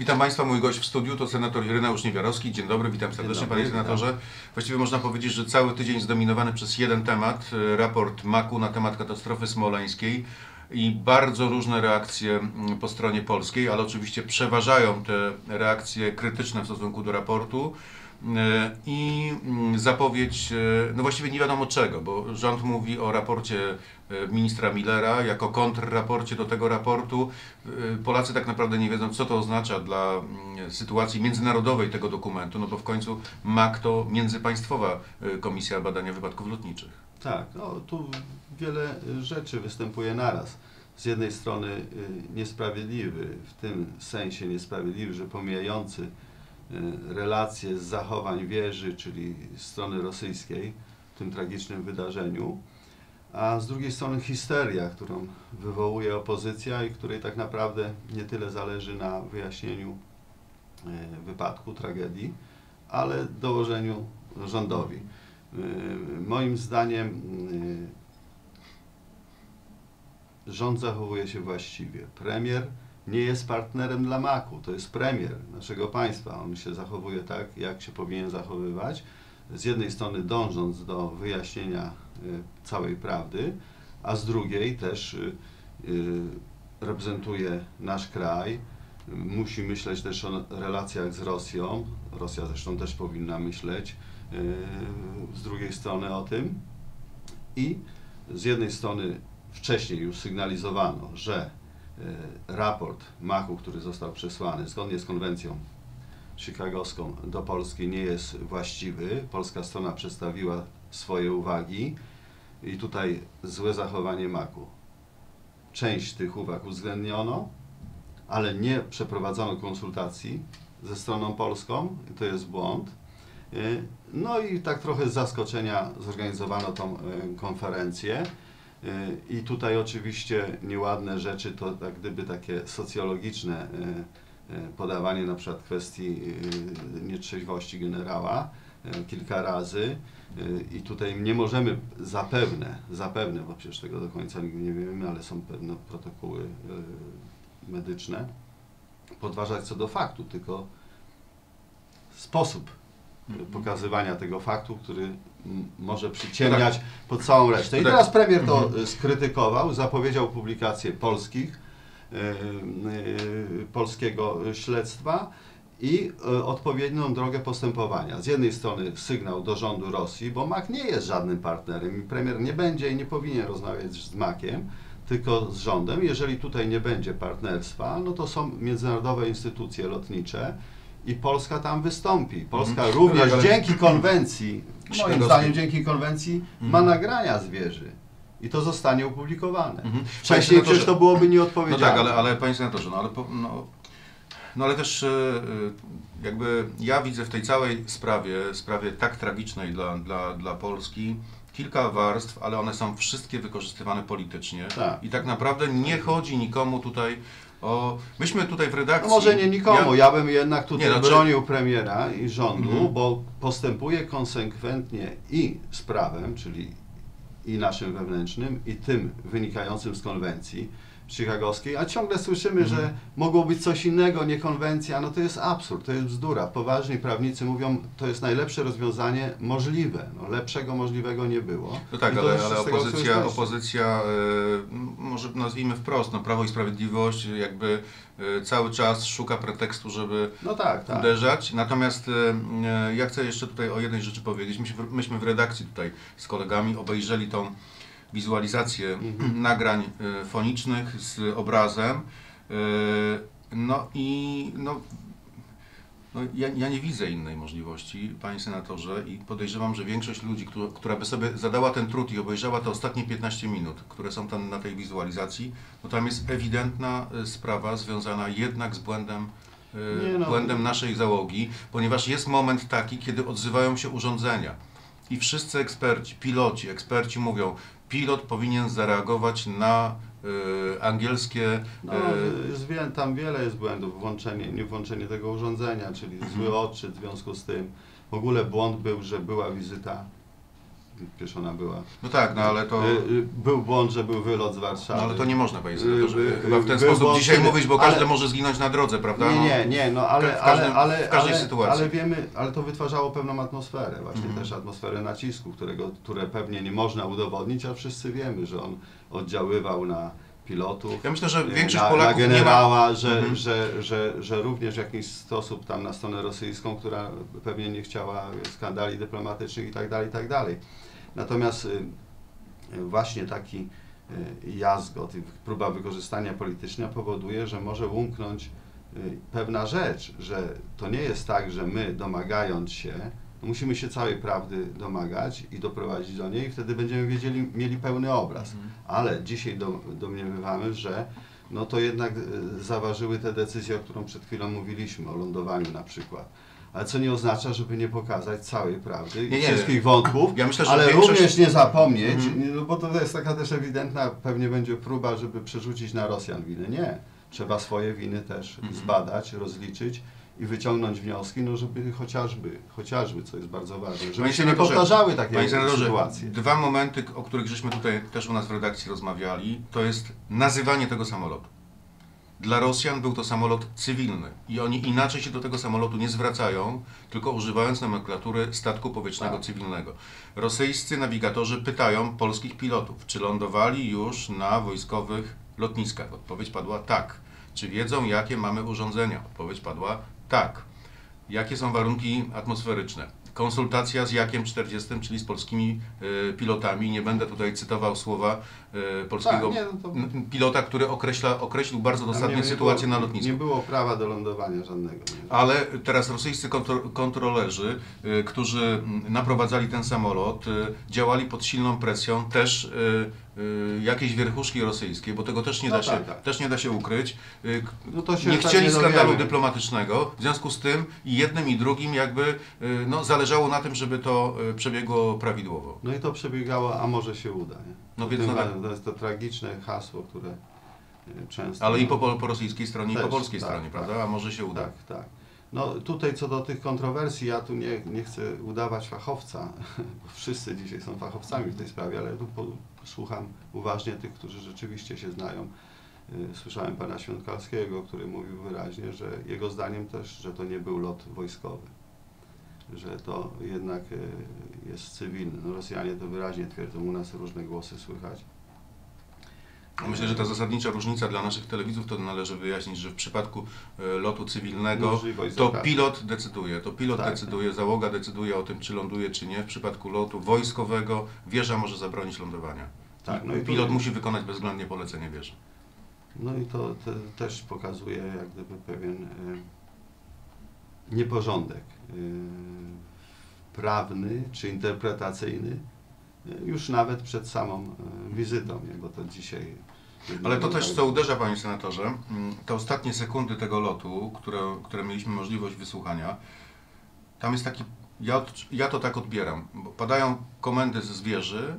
Witam Państwa, mój gość w studiu to senator Ireneusz Niewiarowski. Dzień dobry, witam serdecznie dobry, Panie senatorze. Właściwie można powiedzieć, że cały tydzień zdominowany przez jeden temat, e, raport MAK-u na temat katastrofy smoleńskiej i bardzo różne reakcje mm, po stronie polskiej, ale oczywiście przeważają te reakcje krytyczne w stosunku do raportu. E, I mm, zapowiedź, e, no właściwie nie wiadomo czego, bo rząd mówi o raporcie e, ministra Millera jako kontrraporcie do tego raportu. Polacy tak naprawdę nie wiedzą, co to oznacza dla mm, sytuacji międzynarodowej tego dokumentu, no bo w końcu MAK to międzypaństwowa Komisja Badania Wypadków Lotniczych. Tak, no, tu wiele rzeczy występuje naraz. Z jednej strony niesprawiedliwy, w tym sensie niesprawiedliwy, że pomijający relacje z zachowań wieży, czyli strony rosyjskiej w tym tragicznym wydarzeniu, a z drugiej strony histeria, którą wywołuje opozycja i której tak naprawdę nie tyle zależy na wyjaśnieniu y, wypadku, tragedii, ale dołożeniu rządowi. Y, Moim zdaniem y, rząd zachowuje się właściwie. Premier nie jest partnerem dla MAK-u, to jest premier naszego państwa. On się zachowuje tak, jak się powinien zachowywać. Z jednej strony dążąc do wyjaśnienia y, całej prawdy, a z drugiej też y, y, reprezentuje nasz kraj. Musi myśleć też o relacjach z Rosją. Rosja zresztą też powinna myśleć z drugiej strony o tym. I z jednej strony wcześniej już sygnalizowano, że raport MAK-u, który został przesłany zgodnie z konwencją chicagowską do Polski nie jest właściwy. Polska strona przedstawiła swoje uwagi i tutaj złe zachowanie MAK-u. Część tych uwag uwzględniono, ale nie przeprowadzono konsultacji ze stroną polską i to jest błąd. Y, No i tak trochę z zaskoczenia zorganizowano tą y, konferencję. I tutaj oczywiście nieładne rzeczy to tak gdyby takie socjologiczne y, y, podawanie na przykład kwestii y, nietrzeźwości generała kilka razy. I tutaj nie możemy zapewne, zapewne, bo przecież tego do końca nigdy nie wiemy, ale są pewne protokoły medyczne, podważać co do faktu, tylko sposób pokazywania tego faktu, który może przyciemniać pod całą resztę. I Tak. teraz premier to Mhm. y, skrytykował, zapowiedział publikację polskich, y, y, polskiego śledztwa i y, odpowiednią drogę postępowania. Z jednej strony sygnał do rządu Rosji, bo MAK nie jest żadnym partnerem i premier nie będzie i nie powinien rozmawiać z MAKiem, tylko z rządem. Jeżeli tutaj nie będzie partnerstwa, no to są międzynarodowe instytucje lotnicze i Polska tam wystąpi. Polska Mhm. również ale- dzięki konwencji, moim zdaniem dzięki konwencji, ma Mhm. nagrania z wieży. I to zostanie opublikowane. Mhm. Wcześniej przecież to byłoby No nieodpowiedzialne. tak, ale, ale Panie Senatorze, no ale, po, no, no ale też e, e, jakby ja widzę w tej całej sprawie, sprawie tak tragicznej dla, dla, dla Polski, kilka warstw, ale one są wszystkie wykorzystywane politycznie. Tak. I tak naprawdę nie chodzi nikomu tutaj o... Myśmy tutaj w No redakcji... może nie nikomu, ja, bym jednak tutaj Nie, no, czy- bronił premiera i rządu, Mhm. bo postępuje konsekwentnie i z prawem, czyli i naszym wewnętrznym, i tym wynikającym z konwencji chicagowskiej, a ciągle słyszymy, Mhm. że mogło być coś innego, nie konwencja, no to jest absurd, to jest bzdura. Poważni prawnicy mówią, to jest najlepsze rozwiązanie możliwe, no lepszego możliwego nie było. No tak, to ale, ale opozycja, opozycja m, może nazwijmy wprost, no Prawo i Sprawiedliwość jakby e, cały czas szuka pretekstu, żeby No tak, tak. uderzać. Natomiast e, ja chcę jeszcze tutaj o jednej rzeczy powiedzieć. Myśmy, w- myśmy w redakcji tutaj z kolegami obejrzeli tą wizualizację Mhm. nagrań e, fonicznych z obrazem. E, no i no, no, ja, ja nie widzę innej możliwości, panie senatorze, i podejrzewam, że większość ludzi, która, która by sobie zadała ten trud i obejrzała te ostatnie 15 minut, które są tam na tej wizualizacji, no tam jest ewidentna e, sprawa związana jednak z błędem, no. błędem naszej załogi, ponieważ jest moment taki, kiedy odzywają się urządzenia i wszyscy eksperci, piloci, eksperci mówią, pilot powinien zareagować na e, angielskie No, e, jest wie, tam wiele jest błędów, włączenie, nie włączenie tego urządzenia, czyli Mhm. zły odczyt w związku z tym. W ogóle błąd był, że była wizyta przyspieszona była. No tak, no ale to... Y, y, Był błąd, że był wylot z Warszawy. No ale to nie można, panie Y, senatorze, y, chyba w ten był sposób błąd, dzisiaj kiedy- mówić, bo każdy ale- może zginąć na drodze, prawda? Nie, No. nie, nie, no ale, w każdym- ale, ale, w każdej ale, sytuacji. ale wiemy, ale to wytwarzało pewną atmosferę, właśnie Mhm. też atmosferę nacisku, którego, które pewnie nie można udowodnić, a wszyscy wiemy, że on oddziaływał na pilotów. Ja myślę, że y, większość na, Polaków na nie ma... generała, że, Mhm. że, że, że również w jakiś sposób tam na stronę rosyjską, która pewnie nie chciała skandali dyplomatycznych i tak dalej, i tak dalej. Natomiast y, y, właśnie taki y, jazgot i próba wykorzystania politycznego powoduje, że może umknąć y, pewna rzecz, że to nie jest tak, że my domagając się, no musimy się całej prawdy domagać i doprowadzić do niej i wtedy będziemy wiedzieli, mieli pełny obraz. Mhm. Ale dzisiaj do, domniemywamy, że no to jednak zaważyły te decyzje, o którą przed chwilą mówiliśmy, o lądowaniu na przykład. Ale co nie oznacza, żeby nie pokazać całej prawdy i Nie, nie. wszystkich wątków, Ja myślę, ale większość- również nie zapomnieć, Mhm. nie, no bo to jest taka też ewidentna, pewnie będzie próba, żeby przerzucić na Rosjan winy. Nie. Trzeba swoje winy też Mhm. zbadać, rozliczyć i wyciągnąć wnioski, no żeby chociażby, chociażby, co jest bardzo ważne, żeby się nie powtarzały takie Panie sytuacje. dwa momenty, o których żeśmy tutaj też u nas w redakcji rozmawiali, to jest nazywanie tego samolotu. Dla Rosjan był to samolot cywilny i oni inaczej się do tego samolotu nie zwracają, tylko używając nomenklatury statku powietrznego Tak. cywilnego. Rosyjscy nawigatorzy pytają polskich pilotów, czy lądowali już na wojskowych lotniskach. Odpowiedź padła tak. Czy wiedzą, jakie mamy urządzenia? Odpowiedź padła tak. Jakie są warunki atmosferyczne? Konsultacja z Jakiem 40, czyli z polskimi y, pilotami. Nie będę tutaj cytował słowa y, polskiego Tak, nie, no to- pilota, który określa, określił bardzo dosadnie nie- nie sytuację było, na lotnisku. Nie było prawa do lądowania żadnego. Nie? Ale teraz rosyjscy kontro- kontrolerzy, y, którzy naprowadzali ten samolot, y, działali pod silną presją też y, jakiejś wierchuszki rosyjskiej, bo tego też nie, No da, tak, się, tak. też nie da się ukryć. Y, No to się nie tak chcieli nie skandalu dowiemy. dyplomatycznego, w związku z tym i jednym i drugim jakby y, no, zależało na tym, żeby to przebiegło prawidłowo. No i to przebiegało, a może się uda. Nie? No To więc no tak. To jest to tragiczne hasło, które często... Ale i po, po rosyjskiej stronie, i po Też, polskiej tak, stronie, tak. prawda? A może się uda. Tak, tak. No tutaj co do tych kontrowersji, ja tu nie, nie chcę udawać fachowca, bo wszyscy dzisiaj są fachowcami w tej sprawie, ale tu po, słucham uważnie tych, którzy rzeczywiście się znają. Y, Słyszałem pana Świątkalskiego, który mówił wyraźnie, że jego zdaniem też, że to nie był lot wojskowy, że to jednak y, jest cywilny. No Rosjanie to wyraźnie twierdzą, u nas różne głosy słychać. Myślę, że ta zasadnicza różnica dla naszych telewidzów to należy wyjaśnić, że w przypadku e, lotu cywilnego to pilot decyduje. To pilot Tak. decyduje, załoga decyduje o tym, czy ląduje, czy nie. W przypadku lotu wojskowego wieża może zabronić lądowania. Tak, no I pilot musi wykonać bezwzględnie polecenie wieży. No i to te, też pokazuje jak gdyby pewien e, nieporządek e, prawny czy interpretacyjny już nawet przed samą e, wizytą, bo to dzisiaj... Ale to też, co uderza, panie senatorze, mm, te ostatnie sekundy tego lotu, które, które mieliśmy możliwość wysłuchania, tam jest taki, ja, ja to tak odbieram, padają komendy ze zwierzy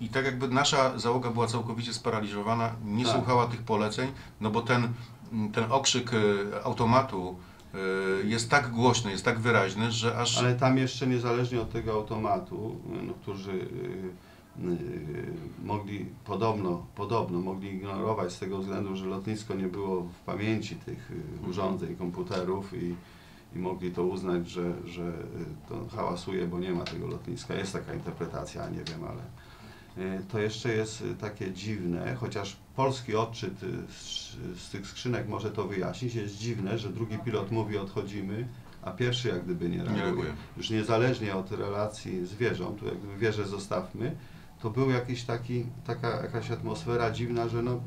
i tak jakby nasza załoga była całkowicie sparaliżowana, nie Tak. słuchała tych poleceń, no bo ten, ten okrzyk y, automatu jest tak głośny, jest tak wyraźny, że aż... Ale tam jeszcze niezależnie od tego automatu, no, którzy y, y, mogli podobno, podobno mogli ignorować z tego względu, że lotnisko nie było w pamięci tych y, urządzeń, komputerów i, i mogli to uznać, że, że y, to hałasuje, bo nie ma tego lotniska. Jest taka interpretacja, nie wiem, ale y, to jeszcze jest y, takie dziwne, chociaż polski odczyt y, z, z tych skrzynek może to wyjaśnić, jest dziwne, że drugi pilot mówi odchodzimy, a pierwszy jak gdyby nie reaguje. reaguje. Już niezależnie od relacji z wieżą, tu jak gdyby wieżę zostawmy, to był jakiś taki, taka jakaś atmosfera dziwna, że no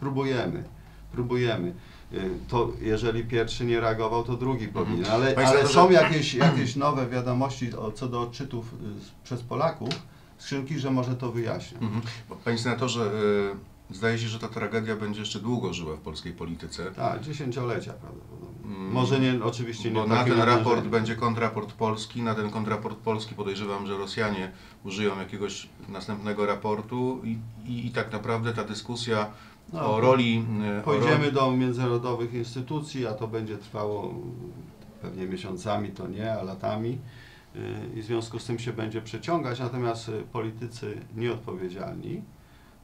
próbujemy, próbujemy. Y, To jeżeli pierwszy nie reagował, to drugi powinien. Ale, ale są jakieś, jakieś nowe wiadomości o, co do odczytów y, przez Polaków, skrzynki, że może to wyjaśnią. Mhm. Panie senatorze, y, zdaje się, że ta tragedia będzie jeszcze długo żyła w polskiej polityce. Tak, dziesięciolecia prawdopodobnie. Mm. Może nie, oczywiście nie Bo na ten raport będzie kontraport polski, na ten kontraport polski podejrzewam, że Rosjanie użyją jakiegoś następnego raportu i, i, i tak naprawdę ta dyskusja No, o roli... y, o Pojedziemy roli do międzynarodowych instytucji, a to będzie trwało pewnie miesiącami, to nie, a latami. Y, i w związku z tym się będzie przeciągać, natomiast y, politycy nieodpowiedzialni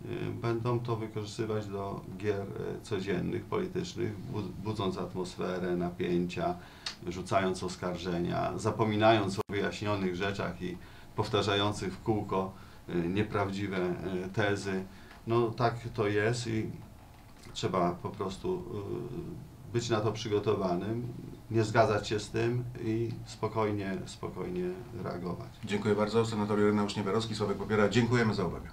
y, będą to wykorzystywać do gier codziennych, politycznych, bu- budząc atmosferę napięcia, rzucając oskarżenia, zapominając o wyjaśnionych rzeczach i powtarzających w kółko nieprawdziwe tezy. No tak to jest i trzeba po prostu być na to przygotowanym, nie zgadzać się z tym i spokojnie, spokojnie reagować. Dziękuję bardzo. Senator Ireneusz Niewiarowski, Sławek Popiera. Dziękujemy za uwagę.